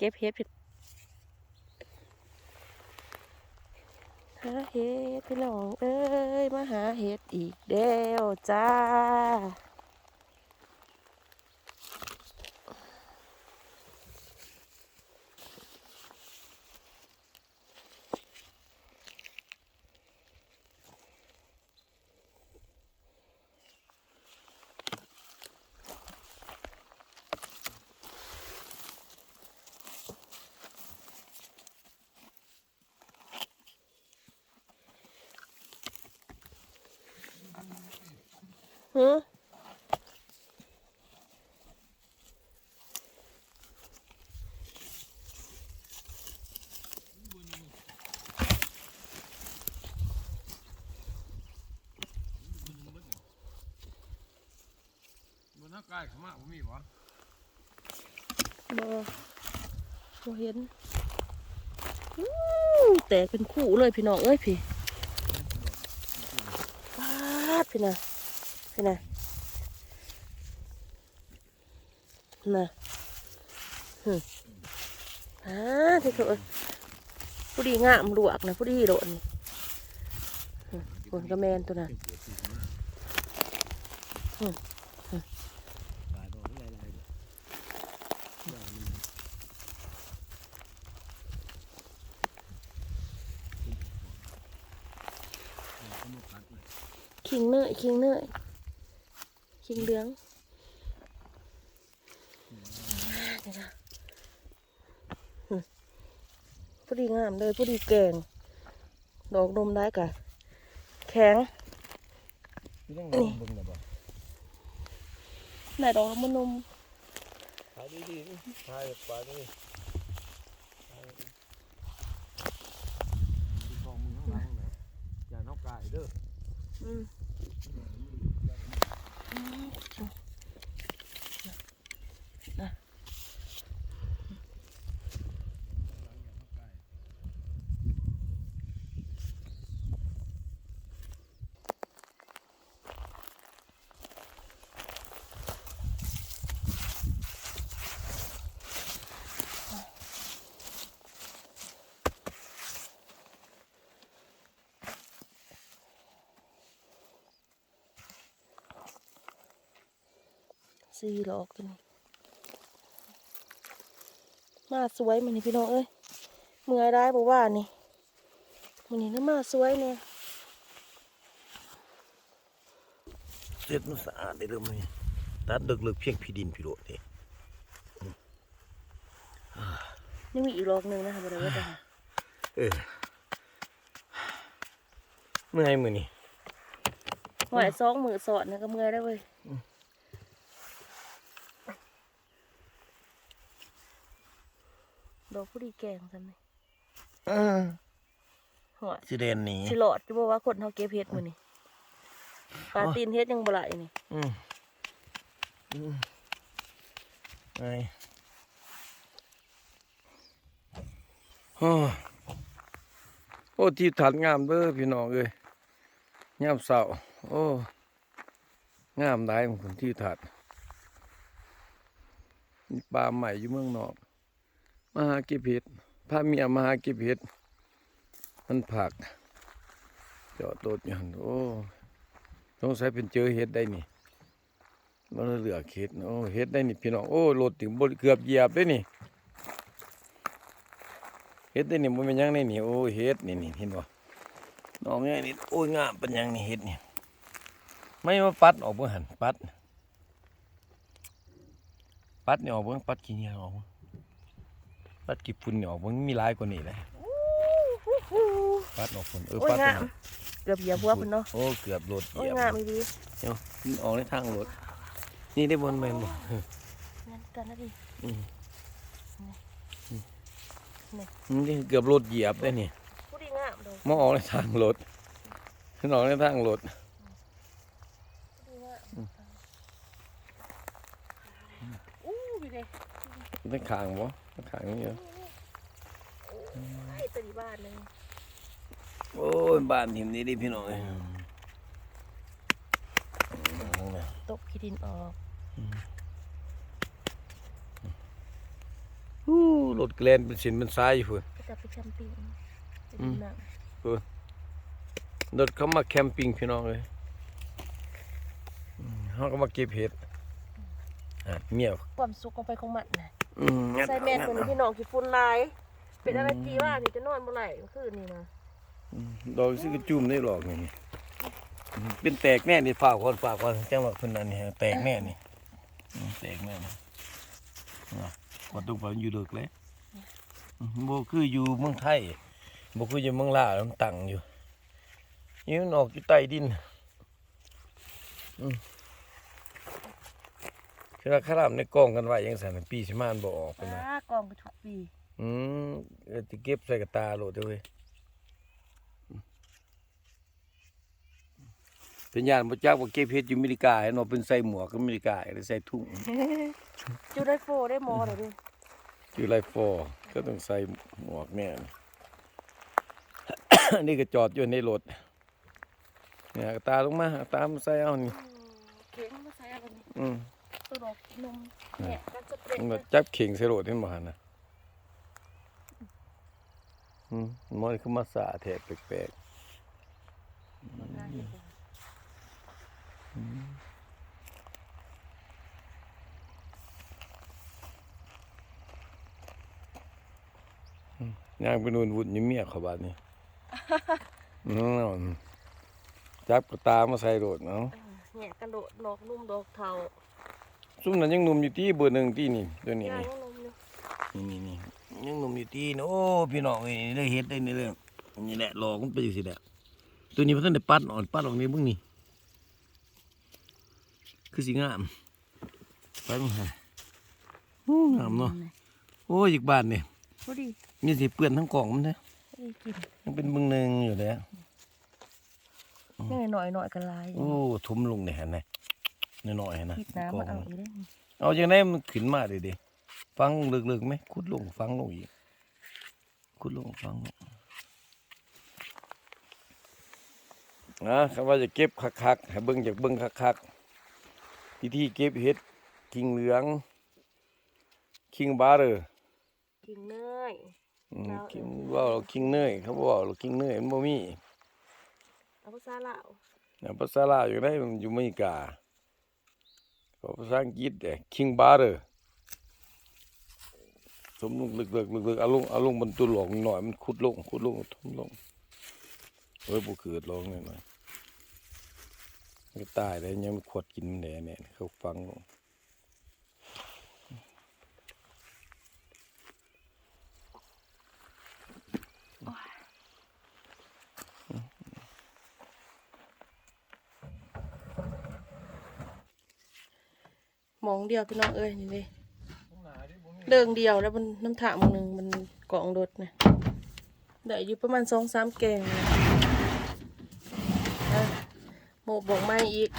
เก็บเห็ดหาเห็ดพี่น้องเอ้ยมาหาเห็ดอีกเด้วจ้า หือบนหน้ากายเขามาผมมีบ่บ่บ่เห็นอู้แตกเป็นคู่เลยพี่น้องเอ้ยพี่ปาดพี่น่ะ พี่นะน่ะหึอ่าที่เขาผู้ดีงามลวกนะผู้ดีโดนี่หึคนกระแมนตัวน่ะคิงเนยคิงเนย คิงเหลืองนี่นะหึผู้ดีงามเลยผู้ดีแกงดอกนมได้กะแข็งพี่ต้องลองเบิ่งแล้วบ่ไหนดอกมันนมถ่ายดีๆนี่ถ่ายปลานี่ถ่ายดูกองมือข้างหลังนะอย่าเนอกกายเด้อ อืมนะ สี่ดอกตัวนี้มาสวยมันนี่พี่น้องเอ้ยเมื่อยได้บอกว่านี่มันนี่น่ามาสวยเนี่ยเสร็จมันสะอาดได้เริ่มเลยตัดลึกๆเพียงพี่ดินพี่โรดนี่ยังมีอีกดอกหนึ่งนะคะบริเวณนี้เออเมื่อยมือนี่หอยซองมือสอดนะก็เมื่อยได้เว้ย ดอกผู้ดีแกงทำไมหอยสิเดนหนีสิหลอดจะบอกว่าคนเขาเก็บเห็ดมือนี่ปลาตีนเห็ดยังบ่ไหลนี่อืมอืมไงโอ้โอ้ที่ถัดงามเด้อพี่น้องเอ้ยงามเสาโอ้งามได้ของคนที่ถัดมีปลาใหม่อยู่เมืองนอก มาหาเก็บเห็ดพาเมียมาหาเก็บเห็ดมันผักเจาะโตดอย่างโอ้สงสัยเป็นเจอเห็ดได้นี่มันเหลือเห็ดโอ้เห็ดได้นี่พี่น้องโอ้รถถึงบเกือบเหยียบได้นี่เห็ดได้นี่มันเป็นยังได้นี่โอ้เห็ดนี่นี่เห็นบ่น้องไงนี่โอ้ยงามเป็นยังนี่เห็ดนี่ไม่มาปัดออกเบิ่งหันปัด ปัดเนี่ยออกเบิ่งปัดขี้เหนียวออกเบิ่ง ปัดกี่ฝุ่นนี่ออกเบิ่งมีหลายกว่านี้เลยปัดออกฝุ่นเออโอ้ยปัดงาไปมหน่อยเกือบเหยียบหัวเพิ่นเนาะโอ้เกือบรถเหโอ้ยียยบงามอีดีเดี๋ยวมันออกในทางรถนี่ได้บนแมนบ่งั้นกันนะดินี่เกือบรถเหยียบได้นี่ผู้ดีงามดอกมาออกในทางรถมันออกในทางรถ ผู้ดีงามอู้พี่ เลยทั้งขางบ่ทั้งขางนี่เหรอไอ้ตัวนี้บ้านเลยโอ้ยบ้านทิมนี้ดิพี่น้องเอ้ยตบขี้ดินออกฮู้รถแกลนเป็นสินเป็นสายอยู่พุ่นจะไปแคมปิ้งไปอืดูมหนังรถเขามาแคมปิ้งพี่น้องเลยอืมเขาก็มาเก็บเห็ด อะเมียความสุขของไปของมันนะอืมใส่แมสตัวนี้พี่น้องกี่ฝุ่นลาย เป็นอะไรจีว่านี่จะนอนบ่ไหลเมื่อคืนนี่นะดอกซื้อกระจุ่มได้หรอกนี่นี่อืมเป็นแตกแน่นี่ฝากคนฝากคนจังหวะคนนั้นนี่ฮะแตกแน่นี่อืมแตกแน่นี่นะพอตุ้งไปอยู่ดึกเลยอืมบ่คืออยู่เมืองไทยบ่คืออยู่เมืองลาวมันตั้งอยู่นี่มันออกอยู่ใต้ดินอืม คือราคารามในกล้องกันไว้ยังสั่นปีสิมานบ่ออกเป็นว่าอ้ากองกระทุกปีอืมเออติเก็บใส่กระตาโหลดเด้อเว้ยเป็นญาติบ่จักว่าเก็บเฮ็ดอยู่อเมริกาให้เนาะเป็นใส่หมวกก็อเมริกาหรือใส่ถุงจูได้โฟได้มอเลยดิอยู่ไลฟอร์ก็ต้องใส่หมวกแน่น นี่ก็จอดอยู่ในรถเนี่ยกระตาลงมาเอาตามมาใส่เอานี่เข็งมาใส่อะไรนี่อืม ตัวดอกนมเนี่ยกันสเปรย์มันเลก็ยจับเข่งใส่รถเห็นบ่หั่นน่ะอืมมันคือมาสาแท้แปลกๆย่างไปนู่นวุ่นอยู่เมียเขาบาดนี้นั่นจับกระตามาใส่รถเนาะเนี่ยกระโดดดอกนุ่มดอกเทา ซุ่มนั้นยังหนุ่มอยู่ที่เบอร์หนึ่งที่นี่ตัวนี้ย่างนี่นมอยู่นี่นี่นี่ยังหนุ่มอยู่ที่นี่โอ้พี่น้องเอ้ยได้เฮ็ดได้ในเรื่องนี่แหละหลอกมันไปอยู่สิแหละตัวนี้เพิ่นได้ปัดอ่อนปัดออกนี่เบิ่งนี่คือสิงามไปมึงหาโอ้งามเนาะโอ้ยอีกบาทนี่พอดีมีสิเปื้อนทั้งกล่องมันเด้พอดีกินยังเป็นมึงหนึงอยู่แล้วนี่หน่อยหน่อยกันลายโอ้ทุ่มลงนี่หั่นน่ะ น้อยๆนะคิดน้ำกล่มาองเอาอีกได้อเอาจังได๋มันขึ้นมาดิดิฟังลึกๆไหมขุดลงฟังลงอีกขุดลงฟังลงนะคำว่าจะเก็บคักๆให้เบิ่งจากเบิ่งคักๆวิธีเก็บเห็ดคิงเหลือง คิงบาร์เรอกินเนย อืมแล้ว คิงว่าเราคิงเนยเขาบอกว่าเราคิงเนยมันบ่มี เอาภาษาลาวนะภาษาลาวอยู่ได้มันอยู่อเมริกาก็ ภาษาอังกฤษเด้คิงบาร์เรอสมลงลึกๆลึกๆเอาลงเอาลงบนตัวหลอกหน่อยมันขุดลงขุดลงทุ่มลงเอ้ยบ่เกิดลงหน่อยหน่อยนก็ตายได้ยังมันขวดกินแหนแน่เนี่ยเขาฟังลง มองเดียวพี่น้องเอ้ยนี่เลยเดิงเดียวแล้วมันน้ำถามหนึ่งมันกองรถนะได้อยู่ประมาณสองสามแกงนะอะหมบอกไม่อีก